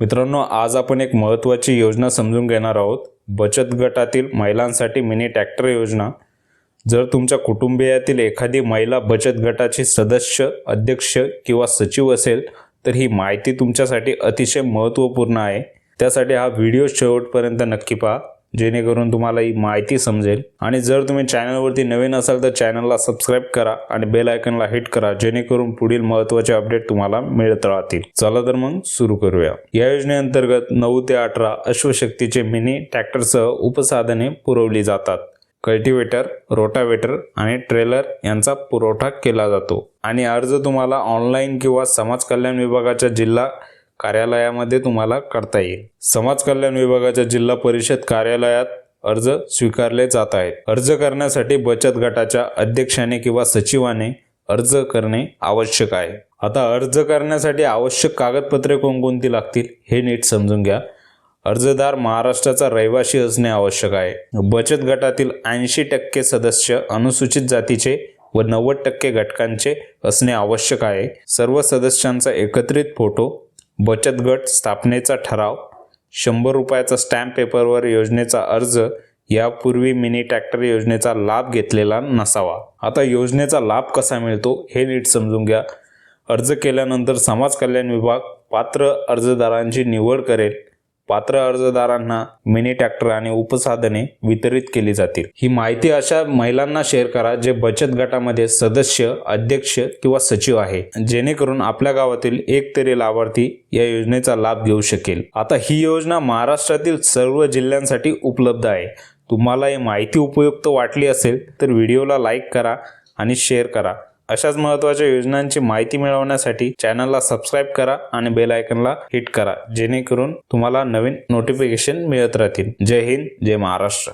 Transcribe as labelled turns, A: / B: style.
A: मित्रांनो आज आपण एक महत्त्वाची योजना समजून घेणार आहोत. बचत गटातील महिलांसाठी मिनी ट्रॅक्टर योजना. जर तुमच्या कुटुंबियातील एखादी महिला बचत गटाची सदस्य अध्यक्ष किंवा सचिव असेल तर ही माहिती तुमच्यासाठी अतिशय महत्त्वपूर्ण आहे. त्यासाठी हा व्हिडिओ शेवटपर्यंत नक्की पहा. जेणेकरून तुम्हाला ही माहिती समजेल. आणि जर तुम्ही चॅनलवरती नवीन असाल तर चॅनलला सबस्क्राईब करा आणि बेल आयकनला हिट करा जेणेकरून पुढील महत्त्वाचे अपडेट तुम्हाला मिळत राहतील. चला तर मग सुरू करूया. या योजनेअंतर्गत नऊ ते अठरा अश्वशक्तीचे मिनी ट्रॅक्टरसह उपसाधने पुरवली जातात. कल्टिवेटर रोटावेटर आणि ट्रेलर यांचा पुरवठा केला जातो. आणि अर्ज तुम्हाला ऑनलाईन किंवा समाज कल्याण विभागाच्या जिल्हा कार्यालयामध्ये तुम्हाला करता येईल. समाज कल्याण विभागाच्या जिल्हा परिषद कार्यालयात अर्ज स्वीकारले जात आहेत. अर्ज करण्यासाठी बचत गटाच्या अध्यक्षाने किंवा सचिवाने अर्ज करणे आवश्यक आहे. आता अर्ज करण्यासाठी आवश्यक कागदपत्रे कोणकोणती लागतील हे नीट समजून घ्या. अर्जदार महाराष्ट्राचा रहिवासी असणे आवश्यक आहे. बचत गटातील ऐंशी टक्के सदस्य अनुसूचित जातीचे व नव्वद टक्के घटकांचे असणे आवश्यक आहे. सर्व सदस्यांचा एकत्रित फोटो बचत गट स्थापनेचा ठराव शंभर रुपयाचा स्टॅम्प पेपरवर योजनेचा अर्ज यापूर्वी मिनी ट्रॅक्टर योजनेचा लाभ घेतलेला नसावा. आता योजनेचा लाभ कसा मिळतो हे नीट समजून घ्या. अर्ज केल्यानंतर समाज कल्याण विभाग पात्र अर्जदारांची निवड करेल. पात्र अर्जदारांना मिनी ट्रॅक्टर आणि उपसाधने वितरित केली जातील. ही माहिती अशा महिलांना शेअर करा जे बचत गटामध्ये सदस्य अध्यक्ष किंवा सचिव आहे जेणेकरून आपल्या गावातील एक तरी लाभार्थी या योजनेचा लाभ घेऊ शकेल. आता ही योजना महाराष्ट्रातील सर्व जिल्ह्यांसाठी उपलब्ध आहे. तुम्हाला ही माहिती उपयुक्त वाटली असेल तर व्हिडिओला लाईक करा आणि शेअर करा. अशाच महत्त्वाच्या योजनांची माहिती मिळवण्यासाठी चॅनलला सबस्क्राईब करा आणि बेल आयकनला हिट करा जेणेकरून तुम्हाला नवीन नोटिफिकेशन मिळत राहतील. जय हिंद जय महाराष्ट्र.